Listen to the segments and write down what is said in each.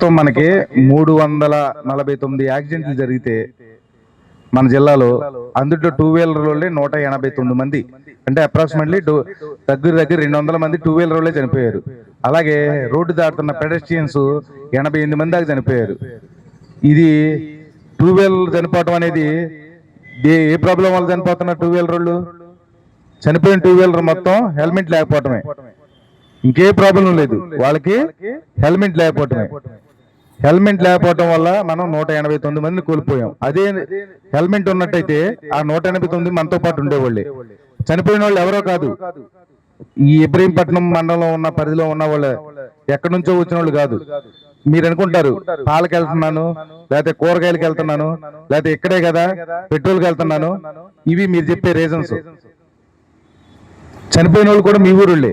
మొత్తం మనకి మూడు వందల నలభై తొమ్మిది యాక్సిడెంట్లు జరిగితే మన జిల్లాలో అందులో టూ వీలర్ నూట ఎనభై తొమ్మిది మంది. అంటే అప్రాక్సిమేట్లీ దగ్గర దగ్గర రెండు వందల మంది టూ వీలర్ రోడ్లే చనిపోయారు. అలాగే రోడ్డు దాటుతున్న పెడస్ట్రియన్స్ ఎనభై ఎనిమిది మంది దాకా చనిపోయారు. ఇది టూ వీలర్ చనిపోవటం అనేది ఏ- ఏ ప్రాబ్లం వల్ల చనిపోతున్నారు టూ వీలర్ చనిపోయిన టూ వీలర్ మొత్తం హెల్మెట్ లేకపోవటమే. ఇంకే ప్రాబ్లం లేదు. వాళ్ళకి హెల్మెట్ లేకపోవటమే. హెల్మెట్ లేకపోవటం వల్ల మనం నూట ఎనభై తొమ్మిది మందిని కోల్పోయాం. అదే హెల్మెట్ ఉన్నట్టయితే ఆ నూట ఎనభై తొమ్మిది మనతో పాటు ఉండేవాళ్ళే. చనిపోయిన వాళ్ళు ఎవరో కాదు. ఈ ఇబ్రహీంపట్నం మండలంలో ఉన్న పరిధిలో ఉన్న వాళ్ళే ఎక్కడి నుంచో వచ్చిన వాళ్ళు కాదు. మీరు అనుకుంటారు పాలకి వెళ్తున్నాను లేకపోతే కూరగాయలకి వెళ్తున్నాను లేకపోతే ఇక్కడే కదా పెట్రోల్కి వెళ్తున్నాను. ఇవి మీరు చెప్పే రీజన్స్ చనిపోయిన వాళ్ళు కూడా మీ ఊరుళ్ళే.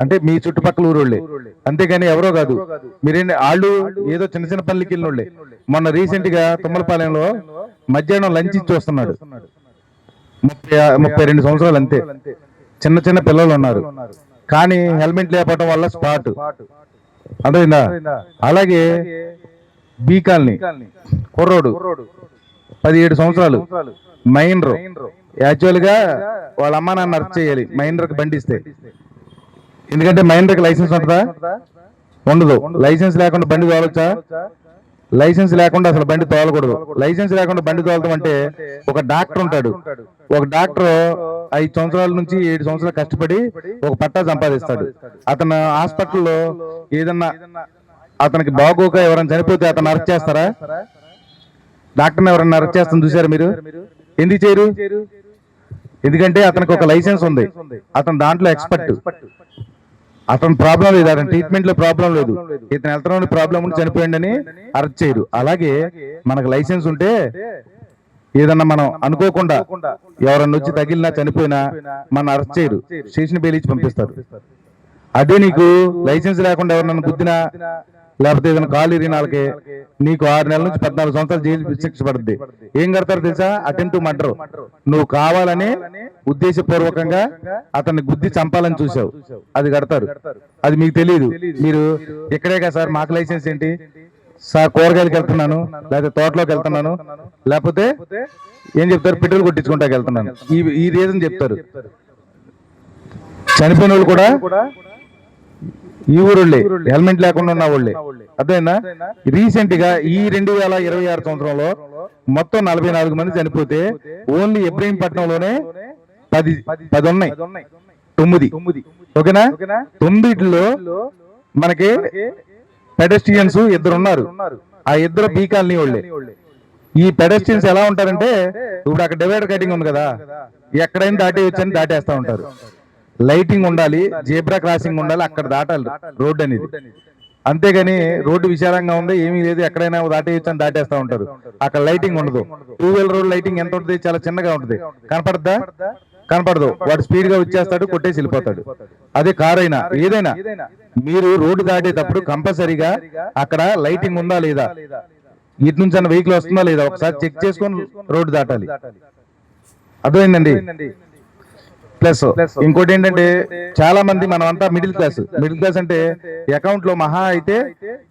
అంటే మీ చుట్టుపక్కల ఊరుళ్ళే. అంతేగాని ఎవరో కాదు. మీరేంటి వాళ్ళు ఏదో చిన్న చిన్న పనులకి వెళ్ళినోళ్ళే మొన్న రీసెంట్గా తుమ్మలపాలెంలో మధ్యాహ్నం లంచ్ ఇచ్చి వస్తున్నాడు ముప్పై ముప్పై రెండు సంవత్సరాలు అంతే. చిన్న చిన్న పిల్లలు ఉన్నారు. కానీ హెల్మెట్ లేకపోవడం వల్ల స్పాట్. అర్థమైందా? అలాగే బీ కాలనీ. కుర్రోడు. పదిహేడు సంవత్సరాలు. మైండ్రో యాక్చువల్గా వాళ్ళ అమ్మ నాన్న అరెస్ట్ చేయాలి. మైండ్రకి బండి ఇస్తే ఎందుకంటే మైండ్రకి లైసెన్స్ ఉంటుందా? ఉండదు. లైసెన్స్ లేకుండా బండి తోలొచ్చా? లైసెన్స్ లేకుండా అసలు బండి తోలకూడదు. లైసెన్స్ లేకుండా బండి తోలటం అంటే ఒక డాక్టర్ ఉంటాడు. ఒక డాక్టర్ ఐదు సంవత్సరాల నుంచి ఏడు సంవత్సరాలు కష్టపడి ఒక పట్టా సంపాదిస్తాడు. అతను హాస్పిటల్లో ఏదన్నా అతనికి బాగోక ఎవరైనా చనిపోతే అతను అరెస్ట్ చేస్తారా? డాక్టర్ని ఎవరైనా అరెస్ట్ చేస్తాను చూసారు మీరు? ఎందుకు చేయరు? ఎందుకంటే అతనికి ఒక లైసెన్స్ ఉంది. అతను దాంట్లో ఎక్స్పర్ట్ అతను ప్రాబ్లం లేదు అతని ట్రీట్మెంట్లో ప్రాబ్లం లేదు. ఇతను వెళ్తున్న ప్రాబ్లం ఉండి చనిపోయిండని అరెస్ట్ చేయరు అలాగే మనకు లైసెన్స్ ఉంటే ఏదన్నా మనం అనుకోకుండా ఎవరన్నా వచ్చి తగిలినా చనిపోయినా మన అరెస్ట్ చేయరు స్టేషన్ బెయిల్ ఇచ్చి పంపిస్తారు. అదే నీకు లైసెన్స్ లేకుండా ఎవరన్నా గుద్దినా లేకపోతే ఏదైనా కాలు ఇరినాలకి నీకు ఆరు నెలల నుంచి పద్నాలుగు సంవత్సరాలు జైలు శిక్ష పడుద్ది. ఏం కడతారు తెలుసా? Attempt murder. నువ్వు కావాలని ఉద్దేశపూర్వకంగా అతన్ని గుద్ది చంపాలని చూసావు అది కడతారు. అది మీకు తెలియదు మీరు ఇక్కడే కదా సార్ మాకు లైసెన్స్ ఏంటి? సార్ కూరగాయలకు వెళ్తున్నాను లేకపోతే తోటలోకి వెళ్తున్నాను లేకపోతే ఏం చెప్తారు? పెట్రోల్ కొట్టించుకుంటాకి వెళ్తున్నాను. ఈ ఈ రీజన్ చెప్తారు. చనిపోయిన వాళ్ళు కూడా ఈ ఊరుళ్ళే హెల్మెట్ లేకుండా ఉన్న వాళ్ళే అర్థమైందా? రీసెంట్గా ఈ రెండు వేల ఇరవై ఆరు సంవత్సరంలో మొత్తం నలభై నాలుగు మంది చనిపోతే ఓన్లీ ఇబ్రహీంపట్నంలోనే పది పది ఉన్నాయి. తొమ్మిది. ఓకేనా? తొమ్మిదిలో మనకి పెడస్ట్రియన్స్ ఇద్దరు ఉన్నారు ఆ ఇద్దరు బీ కాలనీ వాళ్ళే. ఈ పెడస్ట్రియన్స్ ఎలా ఉంటారంటే ఇప్పుడు అక్కడ డివైడర్ కటింగ్ ఉంది కదా ఎక్కడైనా దాటేయచ్చని దాటేస్తా ఉంటారు. లైటింగ్ ఉండాలి జీబ్రా క్రాసింగ్ ఉండాలి అక్కడ దాటాలి రోడ్డు అనేది. అంతేగాని రోడ్డు విశాలంగా ఉంది ఏమీ లేదు ఎక్కడైనా దాటేయచ్చు అని దాటేస్తా ఉంటారు. అక్కడ లైటింగ్ ఉండదు. టూ వీలర్ రోడ్ లైటింగ్ ఎంత ఉంటుంది? చాలా చిన్నగా ఉంటుంది. కనపడద్దా? కనపడదు. వాడు స్పీడ్గా వచ్చేస్తాడు కొట్టేసి వెళ్ళిపోతాడు. అదే కార్ అయినా ఏదైనా మీరు రోడ్డు దాటేటప్పుడు కంపల్సరీగా అక్కడ లైటింగ్ ఉందా లేదా? ఇటు నుంచి అన్న వెహికల్ వస్తుందా లేదా? ఒకసారి చెక్ చేసుకొని రోడ్డు దాటాలి. అర్థమైందండి. ప్లస్ ఇంకోటి ఏంటంటే చాలా మంది మనం అంతా మిడిల్ క్లాస్ మిడిల్ క్లాస్ అంటే అకౌంట్లో మహా అయితే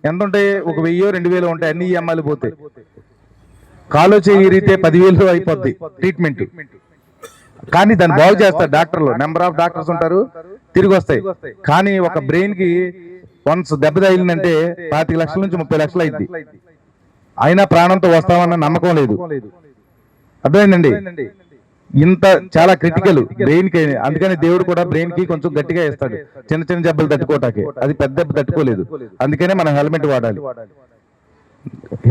ఎంత ఉంటాయి? ఒక వెయ్యో రెండు వేలు ఉంటాయి. అన్ని ఈఎంఐలు పోతాయి. కాలో చేయితే పదివేలు అయిపోద్ది. ట్రీట్మెంట్ కానీ దాన్ని బాగు చేస్తారు డాక్టర్లు. నెంబర్ ఆఫ్ డాక్టర్స్ ఉంటారు. తిరిగి వస్తాయి. కానీ ఒక బ్రెయిన్కి వన్స్ దెబ్బ తగిలిందంటే పాతిక లక్షల నుంచి ముప్పై లక్షలు అయింది అయినా ప్రాణంతో వస్తామన్న నమ్మకం లేదు. అర్థమైందండి. ఇంత చాలా క్రిటికల్ బ్రెయిన్కి అందుకని దేవుడు కూడా బ్రెయిన్కి కొంచెం గట్టిగా ఇస్తాడు చిన్న చిన్న జబ్బలు తట్టుకోవటానికి అది పెద్ద తట్టుకోలేదు. అందుకనే మనం హెల్మెట్ వాడాలి.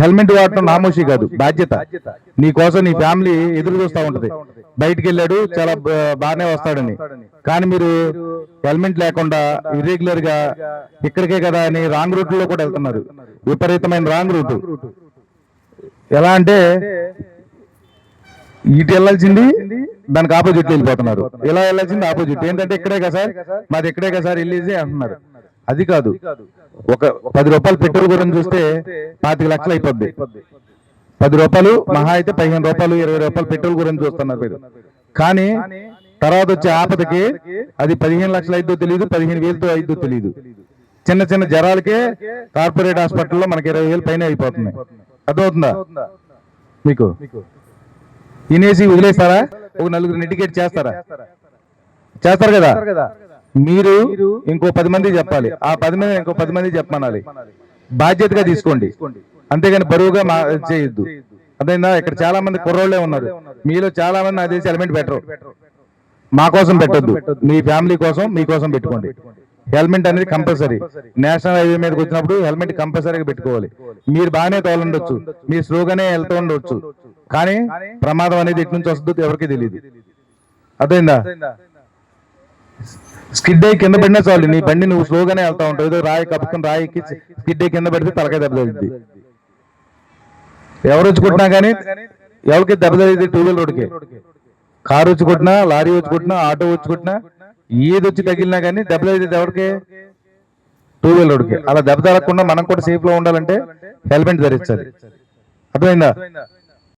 హెల్మెట్ వాడటం నామోషి కాదు బాధ్యత. నీ కోసం నీ ఫ్యామిలీ ఎదురు చూస్తా ఉంటది. బయటికి వెళ్ళాడు చాలా బాగానే వస్తాడని. కానీ మీరు హెల్మెట్ లేకుండా ఇర్రెగ్యులర్గా ఇక్కడికే కదా అని రాంగ్ రూట్లో కూడా వెళ్తున్నారు. విపరీతమైన రాంగ్ రూట్ ఎలా అంటే ఇటు వెళ్ళాల్సింది దానికి ఆపోజిట్ వెళ్ళిపోతున్నారు. ఇలా వెళ్ళాల్సింది ఆపోజిట్? ఏంటంటే ఇక్కడే కదా సార్? మాది ఇక్కడే కదా సార్ వెళ్ళేసి అంటున్నారు. అది కాదు. ఒక పది రూపాయలు పెట్రోల్ గురించి చూస్తే పాతిక లక్షలు అయిపోద్ది. పది రూపాయలు మహా అయితే పదిహేను రూపాయలు ఇరవై రూపాయలు పెట్రోల్ గురించి చూస్తున్నారు మీరు. కానీ తర్వాత వచ్చే ఆపదకి అది పదిహేను లక్షలు అయిద్దో తెలియదు పదిహేను వేలతో అయిద్దో తెలియదు చిన్న చిన్న జ్వరాలకే కార్పొరేట్ హాస్పిటల్లో మనకి ఇరవై వేలు పైన అయిపోతుంది అర్థమవుతుందా? మీకు? తినేసి వదిలేస్తారా? ఒక నలుగురు నెటికేట్ చేస్తారా? చేస్తారు? కదా? మీరు ఇంకో పది మంది చెప్పాలి. ఆ పది మంది ఇంకో పది మంది చెప్పమనాలి. బాధ్యతగా తీసుకోండి. అంతేగాని బరువుగా మా చేయొద్దు. అదైందా ఇక్కడ చాలా మంది కుర్రోళ్ళే ఉన్నారు. మీలో చాలా మంది నాకు తెలిసి ఎలిమెంట్ పెట్టరు మా కోసం పెట్టొద్దు. మీ ఫ్యామిలీ కోసం మీకోసం పెట్టుకోండి. హెల్మెట్ అనేది కంపల్సరీ. నేషనల్ హైవే మీదకి వచ్చినప్పుడు హెల్మెట్ కంపల్సరీగా పెట్టుకోవాలి. మీరు బాగానే తోలుండొచ్చు. మీరు స్లోగానే వెళ్తూ ఉండొచ్చు. కానీ ప్రమాదం అనేది ఎటు నుంచి వస్తుందో ఎవరికి తెలియదు అర్థమైందా? స్కిడ్ అయ్యి కింద పడినా చాలు నీ బండి నువ్వు స్లోగానే వెళ్తా ఉంటావు. ఏదో రాయి కప్పుకుని రాయి ఎక్కి స్కిడ్ అయ్యి కింద పడితే తలకాయ దెబ్బ తగిలింది ఎవరు వచ్చి కొట్టినా కానీ ఎవరికి దెబ్బ తగిలింది టూ వీలర్ రోడ్కి కారు వచ్చి కొట్టినా లారీ వచ్చి కొట్టినా ఆటో వచ్చి కొట్టినా ఏది వచ్చి తగిలినా కానీ దెబ్బ తగిలింది ఎవరికి? టూ వీలర్ రోడ్కి అలా దెబ్బ తగలకుండా మనం కూడా సేఫ్లో ఉండాలంటే హెల్మెట్ ధరించాలి అర్థమైందా?